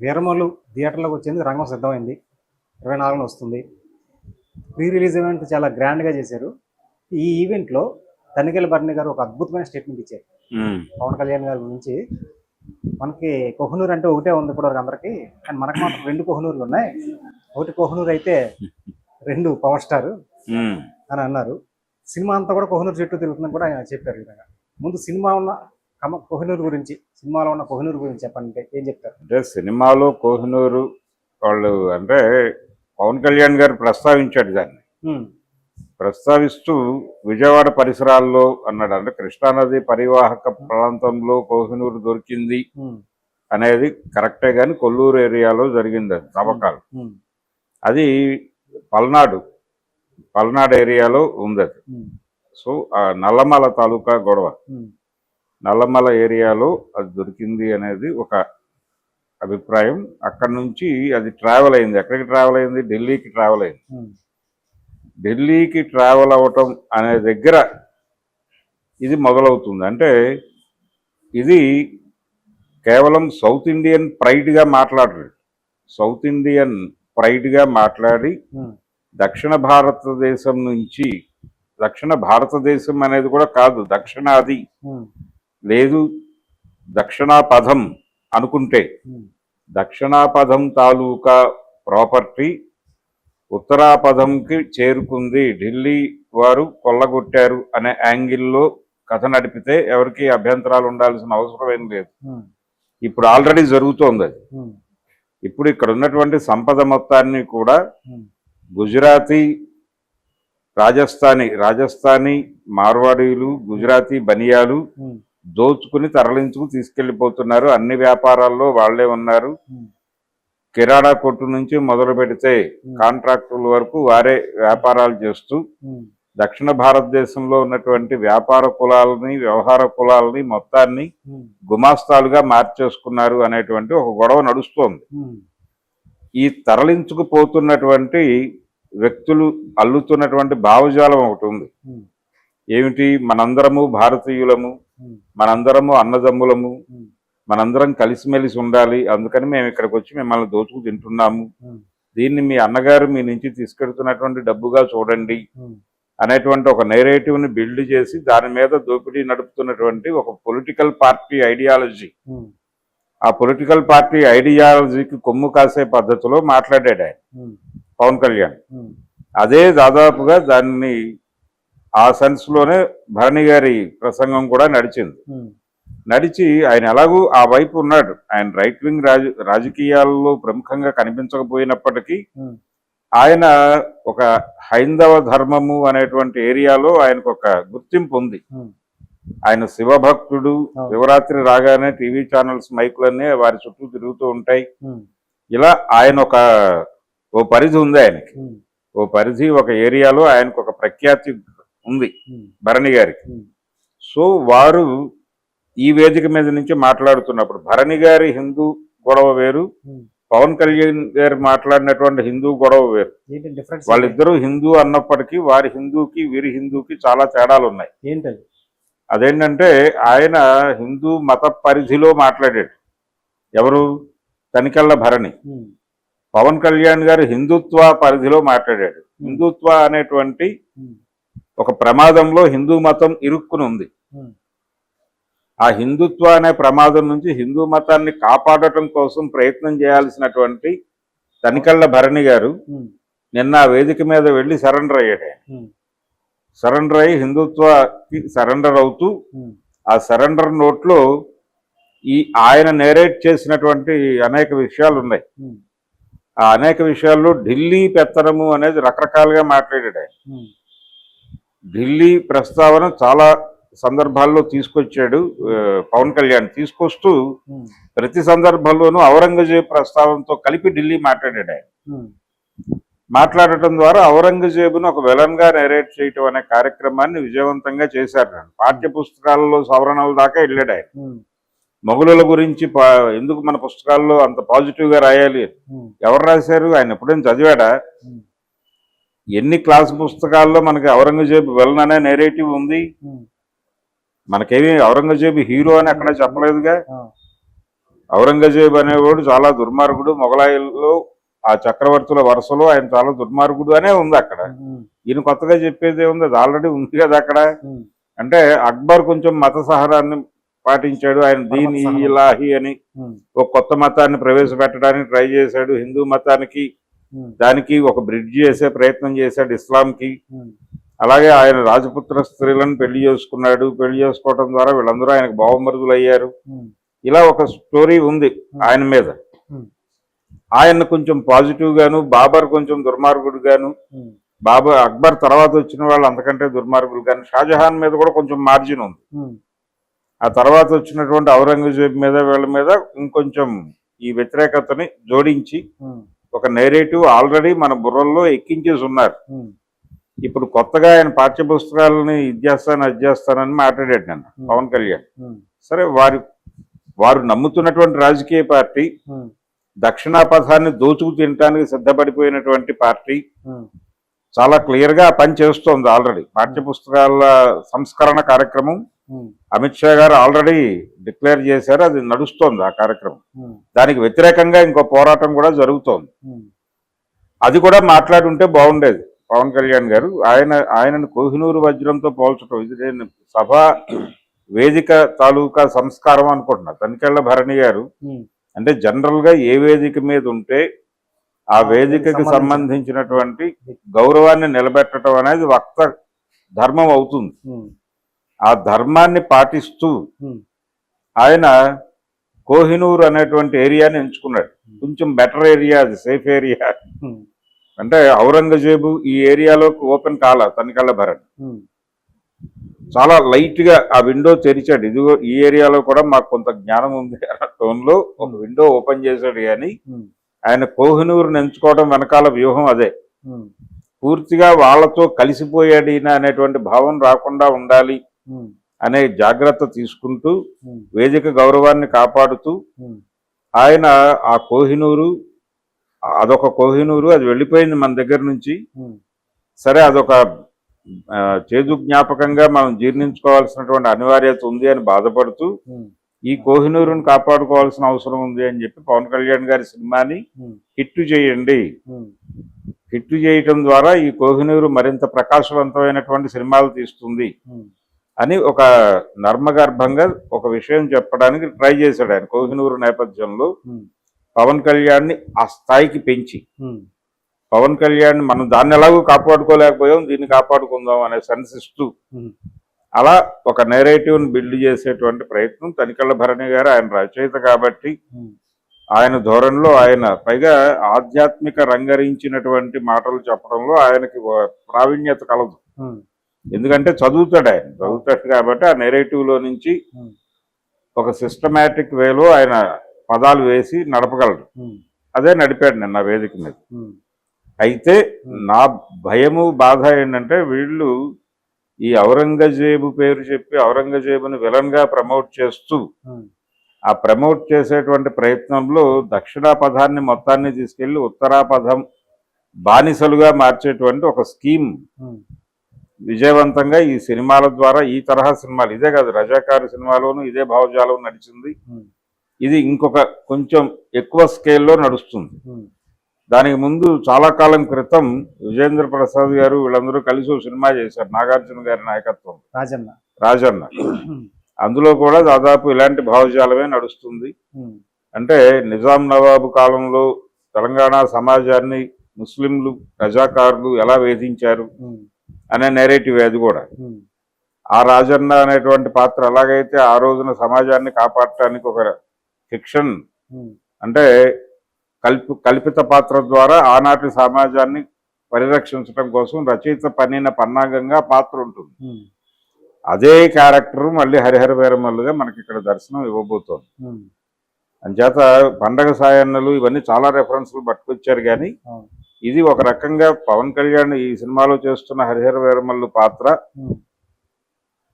వీరమలు థియేటర్లోకి వచ్చింది రంగం సిద్ధమైంది. ఇరవై నాలుగున వస్తుంది. ప్రీ రిలీజ్ ఈవెంట్ చాలా గ్రాండ్గా చేశారు. ఈ ఈవెంట్లో తనికెళ్ళ భరణి గారు ఒక అద్భుతమైన స్టేట్మెంట్ ఇచ్చారు. పవన్ కళ్యాణ్ గారి గురించి మనకి కోహనూరు అంటే ఒకటే ఉంది ఇప్పటివరకు అందరికీ కానీ మనకు మాత్రం రెండు కోహనూరులు ఉన్నాయి. ఒకటి కోహనూరు అయితే రెండు పవర్ స్టార్. అని అన్నారు. సినిమా అంతా కూడా కోహనూరు చుట్టూ తిరుగుతుందని కూడా ఆయన చెప్పారు విధంగా. ముందు సినిమా ఉన్న కమ కోహనూరు గురించి సినిమాలో ఉన్న కోహనూరు గురించి చెప్పండి ఏం చెప్తారు? అంటే సినిమాలో కోహినూరు వాళ్ళు అంటే పవన్ కళ్యాణ్ గారు ప్రస్తావించాడు దాన్ని. ప్రస్తావిస్తూ విజయవాడ పరిసరాల్లో అన్నాడు. అంటే కృష్ణానది పరివాహక ప్రాంతంలో కోహినూరు దొరికింది అనేది కరెక్టే కానీ కొల్లూరు ఏరియాలో జరిగింది అది తవ్వకాలు అది పల్నాడు పల్నాడు ఏరియాలో ఉంది అది. సో ఆ నల్లమల తాలూకా గొడవ. నల్లమల ఏరియాలో అది దొరికింది అనేది ఒక అభిప్రాయం. అక్కడ నుంచి అది ట్రావెల్ అయింది. ఎక్కడికి ట్రావెల్ అయింది? ఢిల్లీకి ట్రావెల్ అయింది. ఉమ్, ఢిల్లీకి ట్రావెల్ అవ్వటం అనే దగ్గర ఇది మొదలవుతుంది. అంటే ఇది కేవలం సౌత్ ఇండియన్ ప్రైడ్గా మాట్లాడరు సౌత్ ఇండియన్ ప్రైడ్గా మాట్లాడి ఉమ్, దక్షిణ భారతదేశం నుంచి దక్షిణ భారతదేశం అనేది కూడా కాదు దక్షిణాది ఉమ్, లేదు దక్షిణాపథం అనుకుంటే ఉమ్, దక్షిణాపథం తాలూకా ప్రాపర్టీ ఉత్తరాపథంకి చేరుకుంది. ఢిల్లీ వారు కొల్లగొట్టారు అనే యాంగిల్లో కథ నడిపితే ఎవరికి అభ్యంతరాలు ఉండాల్సిన అవసరం ఏం లేదు. ఉమ్, ఇప్పుడు ఆల్రెడీ జరుగుతోంది అది. ఉమ్, ఇప్పుడు ఇక్కడ ఉన్నటువంటి సంపద మొత్తాన్ని కూడా గుజరాతీ రాజస్థానీ రాజస్థానీ మార్వాడీలు గుజరాతీ బనియాలు దోచుకుని తరలించుకు తీసుకెళ్ళిపోతున్నారు అన్ని వ్యాపారాల్లో వాళ్ళే ఉన్నారు. కిరాణా కొట్టు నుంచి మొదలు పెడితే కాంట్రాక్టుల వరకు వారే వ్యాపారాలు చేస్తూ దక్షిణ భారతదేశంలో ఉన్నటువంటి వ్యాపార కులాలని వ్యవహార కులాలని మొత్తాన్ని గుమాస్తాలుగా మార్చేసుకున్నారు అనేటువంటి ఒక గొడవ నడుస్తోంది. ఈ తరలించుకుపోతున్నటువంటి వ్యక్తులు అల్లుతున్నటువంటి భావజాలం ఒకటి ఉంది. ఏమిటి? మనందరము భారతీయులము మనందరము అన్నదమ్ములము మనందరం కలిసిమెలిసి ఉండాలి. అందుకని మేము ఇక్కడికి వచ్చి మిమ్మల్ని దోచుకు తింటున్నాము. దీన్ని మీ అన్నగారు మీ నుంచి తీసుకెడుతున్నటువంటి డబ్బుగా చూడండి అనేటువంటి ఒక నేరేటివ్ని బిల్డ్ చేసి దాని మీద దోపిడీ నడుపుతున్నటువంటి ఒక పొలిటికల్ పార్టీ ఐడియాలజీ ఆ పొలిటికల్ పార్టీ ఐడియాలజీకి కొమ్ము కాసే పద్ధతిలో మాట్లాడాడు ఆయన పవన్ కళ్యాణ్. అదే దాదాపుగా దాన్ని ఆ సెన్స్లోనే భరణి గారి ప్రసంగం కూడా నడిచింది. నడిచి ఆయన ఎలాగూ ఆ వైపు ఉన్నాడు. ఆయన రైట్ వింగ్ రాజ రాజకీయాల్లో ప్రముఖంగా కనిపించకపోయినప్పటికీ ఆయన ఒక హైందవ ధర్మము అనేటువంటి ఏరియాలో ఆయనకు ఒక గుర్తింపు ఉంది. ఆయన శివభక్తుడు. శివరాత్రి రాగానే టీవీ ఛానల్స్ మైకులన్నీ వారి చుట్టూ తిరుగుతూ ఉంటాయి. ఇలా ఆయన ఒక ఓ పరిధి ఉంది ఆయనకి. ఓ పరిధి ఒక ఏరియాలో ఆయనకు ఒక ప్రఖ్యాతి ఉంది భరణి గారికి. సో వారు ఈ వేదిక మీద నుంచి మాట్లాడుతున్నప్పుడు భరణి గారి హిందూ గొడవ వేరు. పవన్ కళ్యాణ్ గారు మాట్లాడినటువంటి హిందూ గొడవ వేరు. వాళ్ళిద్దరూ హిందూ అన్నప్పటికీ వారి హిందూకి వీరి హిందూకి చాలా తేడాలు ఉన్నాయి ఏంటది? అదేంటంటే ఆయన హిందూ మత పరిధిలో మాట్లాడాడు. ఎవరు? తనికల్ల భరణి. పవన్ కళ్యాణ్ గారు హిందుత్వ పరిధిలో మాట్లాడాడు. హిందుత్వ అనేటువంటి ఒక ప్రమాదంలో హిందూ మతం ఇరుక్కుని ఉంది. ఆ హిందుత్వ అనే ప్రమాదం నుంచి హిందూ మతాన్ని కాపాడటం కోసం ప్రయత్నం చేయాల్సినటువంటి తనికళ్ళ భరణి గారు నిన్న ఆ వేదిక మీద వెళ్ళి సరెండర్ అయ్యాడు. సరెండర్ అయ్యి హిందుత్వకి సరెండర్ అవుతూ ఆ సరెండర్ నోట్లో ఈ ఆయన నేరేట్ చేసినటువంటి అనేక విషయాలు ఉన్నాయి. ఆ అనేక విషయాల్లో ఢిల్లీ పెత్తనము అనేది రకరకాలుగా మాట్లాడాడు ఆయన. ఢిల్లీ ప్రస్తావన చాలా సందర్భాల్లో తీసుకొచ్చాడు పవన్ కళ్యాణ్. తీసుకొస్తూ ప్రతి సందర్భంలోనూ ఔరంగజేబ్ ప్రస్తావనతో కలిపి ఢిల్లీ మాట్లాడాడు ఆయన. మాట్లాడటం ద్వారా ఔరంగజేబును ఒక విలన్గా నెరేట్ చేయటం అనే కార్యక్రమాన్ని విజయవంతంగా చేశారు ఆయన. పాఠ్య పుస్తకాలలో సవరణల దాకా వెళ్ళాడు ఆయన. ఉమ్, మొఘలుల గురించి ఎందుకు మన పుస్తకాల్లో అంత పాజిటివ్గా రాయాలి? ఎవరు రాశారు? ఆయన ఎప్పుడైనా చదివాడా? ఎన్ని క్లాస్ పుస్తకాల్లో మనకి ఔరంగజేబు విలన్ అనే నేరేటివ్ ఉంది? మనకేమి ఔరంగజేబు హీరో అని అక్కడ చెప్పలేదుగా? ఔరంగజేబ్ అనేవాడు చాలా దుర్మార్గుడు మొఘలాయుల్లో ఆ చక్రవర్తుల వరుసలో ఆయన చాలా దుర్మార్గుడు అనే ఉంది అక్కడ. ఈయన కొత్తగా చెప్పేది ఏముంది? అది ఆల్రెడీ ఉంది కదా అక్కడ. అంటే అక్బర్ కొంచెం మత సహరాన్ని పాటించాడు. ఆయన దీని. ఇలాహి అని ఒక కొత్త మతాన్ని ప్రవేశపెట్టడానికి ట్రై చేశాడు. హిందూ మతానికి దానికి ఒక బ్రిడ్జ్ చేసే ప్రయత్నం చేశాడు ఇస్లాంకి. ఉమ్, అలాగే ఆయన రాజపుత్ర స్త్రీలను పెళ్ళి చేసుకున్నాడు. పెళ్ళి చేసుకోవడం ద్వారా వీళ్ళందరూ ఆయనకు బావమరుదులు అయ్యారు ఉమ్, ఇలా ఒక స్టోరీ ఉంది ఆయన మీద. ఆయన కొంచెం పాజిటివ్ గాను బాబర్ కొంచెం దుర్మార్గుడు గాను బాబర్ అక్బర్ తర్వాత వచ్చిన వాళ్ళు అంతకంటే దుర్మార్గులు కానీ షాజహాన్ మీద కూడా కొంచెం మార్జిన్ ఉంది. ఆ తర్వాత వచ్చినటువంటి ఔరంగజేబ్ మీద వీళ్ళ మీద ఇంకొంచెం ఈ వ్యతిరేకతని జోడించి ఒక నేరేటివ్ ఆల్రెడీ మన బుర్రల్లో ఎక్కించేసి ఉన్నారు. ఇప్పుడు కొత్తగా ఆయన పాఠ్య పుస్తకాలని ఇది చేస్తాను అది చేస్తానని మాట్లాడాడు నన్ను పవన్ కళ్యాణ్. సరే వారి వారు నమ్ముతున్నటువంటి రాజకీయ పార్టీ ఉమ్, దక్షిణాపథాన్ని దోచుకు తినడానికి సిద్ధపడిపోయినటువంటి పార్టీ చాలా క్లియర్గా ఆ పని చేస్తోంది ఆల్రెడీ పాఠ్య పుస్తకాల సంస్కరణ కార్యక్రమం అమిత్ షా గారు ఆల్రెడీ డిక్లేర్ చేశారు అది నడుస్తోంది ఆ కార్యక్రమం. ఉమ్, దానికి వ్యతిరేకంగా ఇంకో పోరాటం కూడా జరుగుతోంది. ఉమ్, అది కూడా మాట్లాడుంటే బాగుండేది. పవన్ కళ్యాణ్ గారు ఆయన ఆయనను కోహినూరు వజ్రంతో పోల్చడం ఇది నేను సభ వేదిక తాలూకా సంస్కారం అనుకుంటున్నా. తనికెళ్ళ భరణి గారు అంటే జనరల్గా ఏ వేదిక మీద ఉంటే ఆ వేదికకి సంబంధించిన- సంబంధించినటువంటి గౌరవాన్ని నిలబెట్టడం అనేది వక్త ధర్మం అవుతుంది. ఆ ధర్మాన్ని పాటిస్తూ ఆయన కోహినూర్ అనేటువంటి ఏరియాని ఎంచుకున్నాడు. కొంచెం బెటర్ ఏరియా అది సేఫ్ ఏరియా అంటే ఔరంగజేబు ఈ ఏరియాలోకి ఓపెన్ కాల తనికళ్ళ భరణ్. చాలా లైట్గా ఆ విండో తెరిచాడు. ఇదిగో ఈ ఏరియాలో కూడా మాకు కొంత జ్ఞానం ఉంది అన్న టోన్లో ఒక విండో ఓపెన్ చేశాడు కానీ ఆయన కోహినూరుని ఎంచుకోవడం వెనకాల వ్యూహం అదే. పూర్తిగా వాళ్ళతో కలిసిపోయాడు ఈయన అనేటువంటి భావం రాకుండా ఉండాలి. అనే జాగ్రత్త తీసుకుంటూ వేదిక గౌరవాన్ని కాపాడుతూ ఆయన ఆ కోహినూరు అదొక కోహినూరు అది వెళ్ళిపోయింది మన దగ్గర నుంచి. సరే అదొక చేదు జ్ఞాపకంగా మనం జీర్ణించుకోవాల్సినటువంటి అనివార్యత ఉంది అని బాధపడుతూ ఈ కోహినూరుని కాపాడుకోవాల్సిన అవసరం ఉంది అని చెప్పి పవన్ కళ్యాణ్ గారి సినిమాని హిట్ చేయండి. హిట్ చేయటం ద్వారా ఈ కోహినూరు మరింత ప్రకాశవంతమైనటువంటి సినిమాలు తీస్తుంది. అని ఒక నర్మగర్భంగా ఒక విషయం చెప్పడానికి ట్రై చేశాడు ఆయన. కోహినూరు నేపథ్యంలో పవన్ కళ్యాణ్ని ఆ స్థాయికి పెంచి. పవన్ కళ్యాణ్ మనం దాన్ని ఎలాగో కాపాడుకోలేకపోయాం దీన్ని కాపాడుకుందాం అనే సెన్స్ ఇస్తూ ఉమ్, అలా ఒక నెరేటివ్ని బిల్డ్ చేసేటువంటి ప్రయత్నం తనికళ్ళ భరణి గారు ఆయన రచయిత కాబట్టి ఆయన ధోరణిలో ఆయన పైగా ఆధ్యాత్మిక రంగరించినటువంటి మాటలు చెప్పడంలో ఆయనకి ప్రావీణ్యత కలదు. ఎందుకంటే చదువుతాడు ఆయన. చదువుతాడు కాబట్టి ఆ నెరేటివ్లో నుంచి ఉమ్, ఒక సిస్టమేటిక్ వేలో ఆయన పదాలు వేసి నడపగలడు. ఉమ్, అదే నడిపాడు నిన్న వేదిక మీద. ఉమ్, అయితే నా భయము బాధ ఏంటంటే వీళ్ళు ఈ ఔరంగజేబు పేరు చెప్పి ఔరంగజేబుని విలన్గా ప్రమోట్ చేస్తూ ఆ ప్రమోట్ చేసేటువంటి ప్రయత్నంలో దక్షిణా పదాన్ని మొత్తాన్ని తీసుకెళ్ళి ఉత్తరా పదం బానిసలుగా మార్చేటువంటి ఒక స్కీమ్ విజయవంతంగా ఈ సినిమాల ద్వారా ఈ తరహా సినిమాలు ఇదే కాదు రజాకారు సినిమాలోను ఇదే భావజాలం నడిచింది. ఇది ఇంకొక కొంచెం ఎక్కువ స్కేల్లో నడుస్తుంది. దానికి ముందు చాలా కాలం క్రితం విజేంద్ర ప్రసాద్ గారు వీళ్ళందరూ కలిసి సినిమా చేశారు నాగార్జున గారి నాయకత్వం. రాజన్న. రాజన్న. అందులో కూడా దాదాపు ఇలాంటి భావజాలమే నడుస్తుంది. అంటే నిజాం నవాబు కాలంలో తెలంగాణ సమాజాన్ని ముస్లింలు రజాకారులు ఎలా వేధించారు? అనే నెరేటివ్ అది కూడా. ఆ రాజన్న అనేటువంటి పాత్ర ఎలాగైతే ఆ రోజున సమాజాన్ని కాపాడటానికి ఒక ఫిక్షన్ అంటే కల్పి కల్పిత పాత్ర ద్వారా ఆనాటి సమాజాన్ని పరిరక్షించడం కోసం రచయిత పన్నిన పన్నాగంగా పాత్ర ఉంటుంది. అదే క్యారెక్టర్ మళ్ళీ హరిహర వీరమల్లుగా మనకి ఇక్కడ దర్శనం ఇవ్వబోతోంది. అంచేత పండగ సాయన్నలు ఇవన్నీ చాలా రెఫరెన్స్లు పట్టుకొచ్చారు కానీ. ఇది ఒక రకంగా పవన్ కళ్యాణ్ ఈ సినిమాలో చేస్తున్న హరిహర వీరమల్లు పాత్ర. ఉమ్,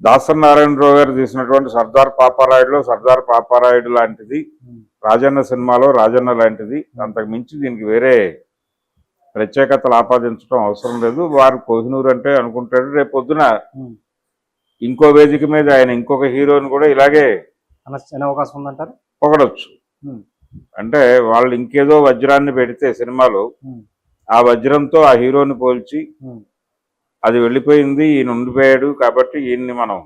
దాసరి నారాయణరావు గారు తీసినటువంటి సర్దార్ పాపారాయుడులో సర్దార్ పాపారాయుడు లాంటిది. ఉమ్, రాజన్న సినిమాలో రాజన్న లాంటిది. అంతకు మించి దీనికి వేరే ప్రత్యేకతలు ఆపాదించడం అవసరం లేదు. వారు కోహినూరు అంటే అనుకుంటాడు. రేపు పొద్దున ఉమ్. ఇంకో వేదిక మీద ఆయన ఇంకొక హీరోని కూడా ఇలాగే అవకాశం ఉందంటారు? పొగడొచ్చు. అంటే వాళ్ళు ఇంకేదో వజ్రాన్ని పెడితే సినిమాలో ఆ వజ్రంతో ఆ హీరోని పోల్చి. అది వెళ్ళిపోయింది ఈయన ఉండిపోయాడు కాబట్టి ఈయన్ని మనం.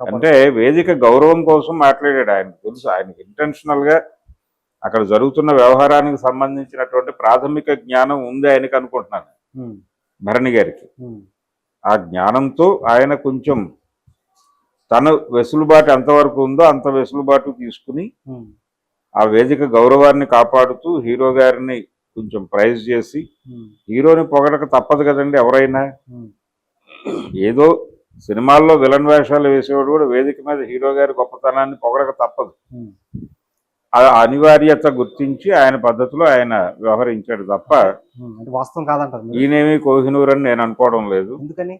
అంటే వేదిక గౌరవం కోసం మాట్లాడాడు ఆయన. తెలుసు ఆయనకి ఇంటెన్షనల్గా అక్కడ జరుగుతున్న వ్యవహారానికి సంబంధించినటువంటి ప్రాథమిక జ్ఞానం ఉంది ఆయనకి అనుకుంటున్నాను. భరణి గారికి. ఆ జ్ఞానంతో ఆయన కొంచెం తన వెసులుబాటు ఎంతవరకు ఉందో అంత వెసులుబాటు తీసుకుని ఆ వేదిక గౌరవాన్ని కాపాడుతూ హీరో గారిని కొంచెం ప్రైజ్ చేసి ఉమ్, హీరోని పొగడక తప్పదు కదండి ఎవరైనా. ఉమ్, ఏదో సినిమాల్లో విలన్ వేషాలు వేసేవాడు కూడా వేదిక మీద హీరో గారి గొప్పతనాన్ని పొగడక తప్పదు. ఆ అనివార్యత గుర్తించి ఆయన పద్ధతిలో ఆయన వ్యవహరించాడు తప్ప వాస్తవం కాదంటారు. ఈయనేమి కోహినూరు అని నేను అనుకోవడం లేదు. ఎందుకని?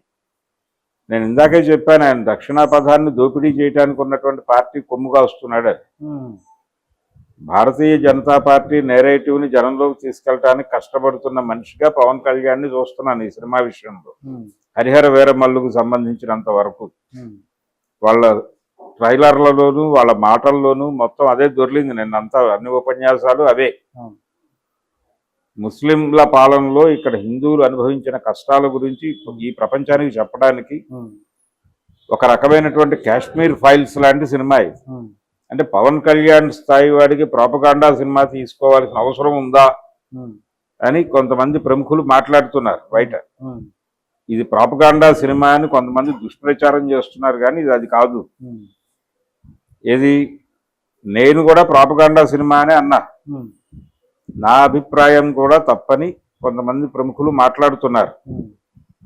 నేను ఇందాకే చెప్పాను ఆయన దక్షిణా పథాన్ని దోపిడీ చేయడానికి ఉన్నటువంటి పార్టీ కొమ్ముగా వస్తున్నాడు. భారతీయ జనతా పార్టీ నేరేటివ్ని జనంలోకి తీసుకెళ్ళడానికి కష్టపడుతున్న మనిషిగా పవన్ కళ్యాణ్ని చూస్తున్నాను ఈ సినిమా విషయంలో. ఉమ్, హరిహర వీరమల్లుకు సంబంధించినంత వరకు. ఉమ్, వాళ్ళ ట్రైలర్లలోనూ వాళ్ళ మాటల్లోనూ మొత్తం అదే దొర్లింది నిన్నంతా అన్ని ఉపన్యాసాలు అవే. అవును. ముస్లింల పాలనలో ఇక్కడ హిందువులు అనుభవించిన కష్టాల గురించి ఈ ప్రపంచానికి చెప్పడానికి ఒక రకమైనటువంటి కాశ్మీర్ ఫైల్స్ లాంటి సినిమా అంటే పవన్ కళ్యాణ్ స్థాయి వాడికి ప్రాపగాండా సినిమా తీసుకోవాల్సిన అవసరం ఉందా? ఉమ్, అని కొంతమంది ప్రముఖులు మాట్లాడుతున్నారు బయట. ఉమ్, ఇది ప్రాపగాండా సినిమా అని కొంతమంది దుష్ప్రచారం చేస్తున్నారు కానీ ఇది అది కాదు. ఉమ్, ఏది? నేను కూడా ప్రాపగాండా సినిమా అని అన్నా. నా అభిప్రాయం కూడా తప్పని కొంతమంది ప్రముఖులు మాట్లాడుతున్నారు.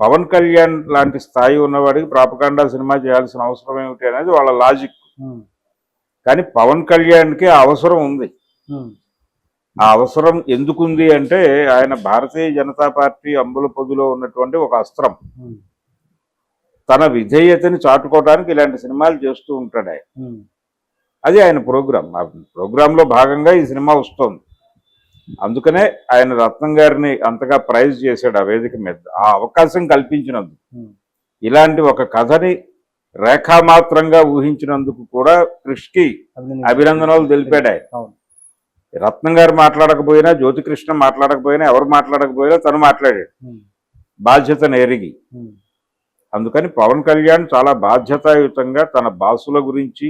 పవన్ కళ్యాణ్ లాంటి స్థాయి ఉన్నవాడికి ప్రాపగాండా సినిమా చేయాల్సిన అవసరం ఏమిటి అనేది వాళ్ళ లాజిక్ కానీ పవన్ కళ్యాణ్కి అవసరం ఉంది. ఆ అవసరం ఎందుకుంది అంటే ఆయన భారతీయ జనతా పార్టీ అంబుల పొదిలో ఉన్నటువంటి ఒక అస్త్రం. తన విధేయతని చాటుకోవడానికి ఇలాంటి సినిమాలు చేస్తూ ఉంటాడు. ఆయన అది ఆయన ప్రోగ్రామ్ ఆ ప్రోగ్రాంలో భాగంగా ఈ సినిమా వస్తుంది. అందుకనే ఆయన రత్నం గారిని అంతగా ప్రైజ్ చేశాడు ఆ వేదిక మీద. ఆ అవకాశం కల్పించినందుకు. ఇలాంటి ఒక కథని రేఖామాత్రంగా ఊహించినందుకు కూడా కృష్కి అభినందనలు. తెలిపాడు రత్నం గారు మాట్లాడకపోయినా జ్యోతికృష్ణ మాట్లాడకపోయినా ఎవరు మాట్లాడకపోయినా తను మాట్లాడాడు. బాధ్యతను ఎరిగి. అందుకని పవన్ కళ్యాణ్ చాలా బాధ్యతాయుతంగా తన బాసుల గురించి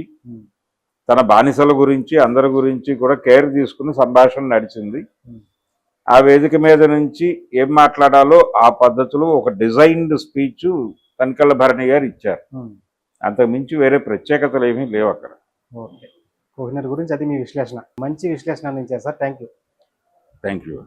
తన బానిసల గురించి అందరి గురించి కూడా కేర్ తీసుకుని సంభాషణ నడిచింది. ఆ వేదిక మీద నుంచి ఏం మాట్లాడాలో ఆ పద్ధతిలో ఒక డిజైన్డ్ స్పీచ్ తనికల్ల భరణి గారు ఇచ్చారు. ఉమ్. అంతకు మించి వేరే ప్రత్యేకతలు ఏమీ లేవు అక్కడ. ఓకే. కోహినూర్ గురించి అది మీ విశ్లేషణ. మంచి విశ్లేషణ అందించారు sir. Thank you thank you